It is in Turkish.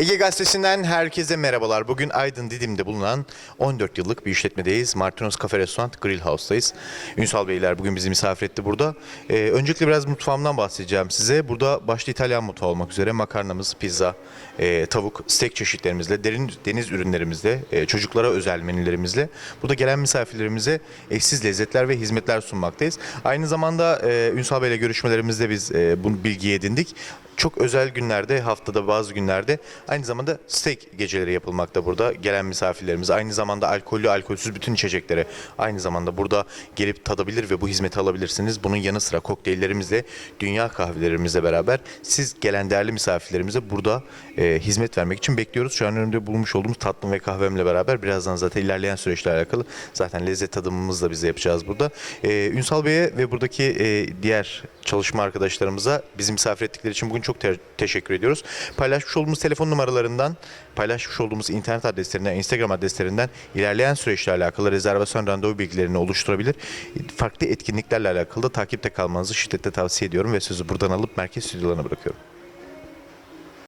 Ege Gazetesi'nden herkese merhabalar. Bugün Aydın Didim'de bulunan 14 yıllık bir işletmedeyiz. Martinos Cafe Restoran Grill House'dayız. Ünsal Beyler bugün bizi misafir etti burada. Ee, öncelikle biraz mutfağımdan bahsedeceğim size. Burada başta İtalyan mutfağı olmak üzere makarnamız, pizza, e, tavuk, steak çeşitlerimizle, derin deniz ürünlerimizle, e, çocuklara özel menülerimizle burada gelen misafirlerimize eşsiz lezzetler ve hizmetler sunmaktayız. Aynı zamanda e, Ünsal Bey'le görüşmelerimizde biz e, bu bilgi edindik. Çok özel günlerde, haftada bazı günlerde aynı zamanda steak geceleri yapılmakta burada. Gelen misafirlerimiz aynı zamanda alkollü, alkolsüz bütün içeceklere aynı zamanda burada gelip tadabilir ve bu hizmeti alabilirsiniz. Bunun yanı sıra kokteyllerimizle, dünya kahvelerimizle beraber siz gelen değerli misafirlerimize burada e, hizmet vermek için bekliyoruz. Şu an önümde bulmuş olduğumuz tatlım ve kahvemle beraber birazdan zaten ilerleyen süreçlerle alakalı zaten lezzet tadımımızı da biz yapacağız burada. E, Ünsal Bey'e ve buradaki e, diğer çalışma arkadaşlarımıza bizi misafir ettikleri için bugün çok te- teşekkür ediyoruz. Paylaşmış olduğumuz telefon numaralarından, paylaşmış olduğumuz internet adreslerinden, Instagram adreslerinden ilerleyen süreçlerle alakalı rezervasyon randevu bilgilerini oluşturabilir. Farklı etkinliklerle alakalı da takipte kalmanızı şiddetle tavsiye ediyorum ve sözü buradan alıp merkez stüdyolarına bırakıyorum.